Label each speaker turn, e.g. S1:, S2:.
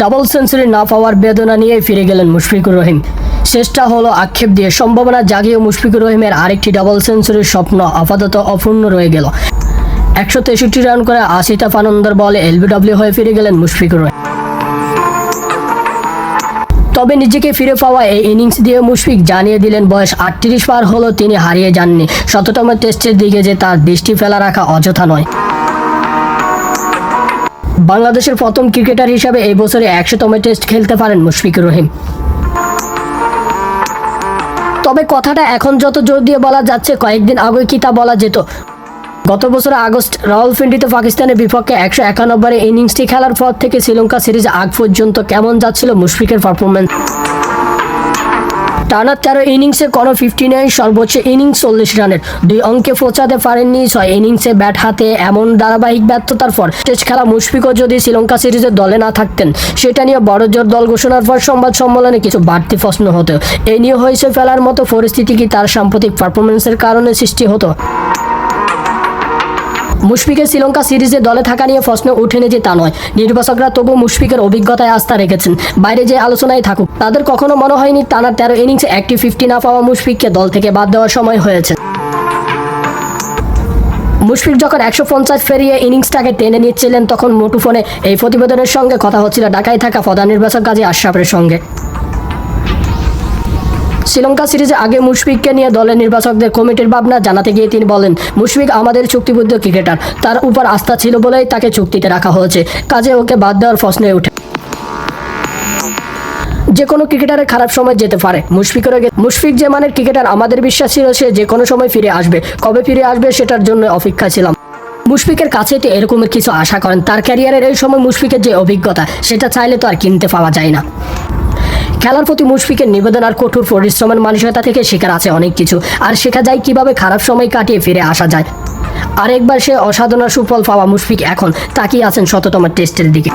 S1: Double century না পাওয়ার বেদনা নিয়ে ফিরে গেলেন মুশফিকুর রহিম। শেষটা হলো আক্ষেপ দিয়ে সম্ভাবনা জাগিয়ে মুশফিকুর রহিমের আরেকটি ডাবল সেঞ্চুরির স্বপ্ন আপাতত অপূর্ণ রয়ে গেল। একশো তেষট্টি রান করে আশিতাফ আনন্দর বলে এলবিডব্লিউ হয়ে ফিরে গেলেন মুশফিকুর রহিম। তবে নিজেকে ফিরে পাওয়া এই ইনিংস দিয়ে মুশফিক জানিয়ে দিলেন বয়স আটত্রিশ পার হলো তিনি হারিয়ে যাননি। শততম টেস্টের দিকে যে তার দৃষ্টি ফেলা রাখা অযথা নয়। বাংলাদেশের প্রথম ক্রিকেটার হিসাবে এই বছরে একশোতম টেস্ট খেলতে পারেন মুশফিকুর রহিম। তবে কথাটা এখন যত জোর দিয়ে বলা যাচ্ছে, কয়েকদিন আগে কি তা বলা যেত। গত বছর আগস্ট, রাওয়ালপিন্ডিতে পাকিস্তানের বিপক্ষে একশো একানব্বই ইনিংসটি খেলার পর থেকে শ্রীলঙ্কা সিরিজ আগ পর্যন্ত কেমন যাচ্ছিল মুশফিকের পারফরমেন্স টানা তেরো ইনিংসে কোনো ফিফটি নাইন সর্বোচ্চ ইনিংস চল্লিশ রানের। দুই অঙ্কে পৌঁছাতে পারেননি, ছয় ইনিংসে ব্যাট হাতে এমন ধারাবাহিক ব্যর্থতার পর টেস্ট খেলা মুশফিকও যদি শ্রীলঙ্কা সিরিজের দলে না থাকতেন, সেটা নিয়ে বড় জোর দল ঘোষণার পর সংবাদ সম্মেলনে কিছু বাড়তি প্রশ্ন হতো। এ নিয়ে হয়েছে ফেলার মতো পরিস্থিতি কি তার সাম্প্রতিক পারফরমেন্সের কারণে সৃষ্টি হতো? মুশফিকের শ্রীলঙ্কা সিরিজে দলে থাকা নিয়ে প্রশ্ন উঠেনি যে তা নয়। নির্বাচকরা তবু মুশফিকের অভিজ্ঞতায় আস্থা রেখেছেন। বাইরে যে আলোচনায় থাকুক, তাদের কখনো মনে হয়নি টানা তেরো ইনিংসে একটি ফিফটি না পাওয়া মুশফিককে দল থেকে বাদ দেওয়ার সময় হয়েছে। মুশফিক যখন একশো পঞ্চাশ ফেরিয়ে ইনিংসটাকে টেনে নিচ্ছিলেন, তখন মুঠোফোনে এই প্রতিবেদনের সঙ্গে কথা হচ্ছিল ঢাকায় থাকা প্রধান নির্বাচক কাজী আশরাফের সঙ্গে। শ্রীলঙ্কা সিরিজে আগে মুশফিককে নিয়ে দলের নির্বাচকদের কমিটির ভাবনা জানাতে গিয়ে তিনি বলেন, মুশফিক আমাদের চুক্তিবদ্ধ ক্রিকেটার। তার উপর আস্থা ছিল বলেই তাকে চুক্তিতে রাখা হয়েছে। কাজে ওকে বাদ দেওয়ার প্রশ্নে ওঠে যে কোনো ক্রিকেটারের খারাপ সময় যেতে পারে। মুশফিকের মুশফিক যে মানের ক্রিকেটার আমাদের বিশ্বাস ছিল সে যে কোনো সময় ফিরে আসবে। কবে ফিরে আসবে সেটার জন্য অপেক্ষা ছিলাম। মুশফিকের কাছে তো এরকমের কিছু আশা করেন। তার ক্যারিয়ারের এই সময় মুশফিকের যে অভিজ্ঞতা, সেটা চাইলে তো আর কিনতে পাওয়া যায় না। খেলার প্রতি মুশফিকের নিবেদন আর কঠোর পরিশ্রমের মানসিকতা থেকে শেখার আছে অনেক কিছু। আর শেখা যায় কীভাবে খারাপ সময় কাটিয়ে ফিরে আসা যায়। আরেকবার সে অসাধারণ সুফল পাওয়া মুশফিক এখন তাকিয়ে আছেন শততম টেস্টের দিকে।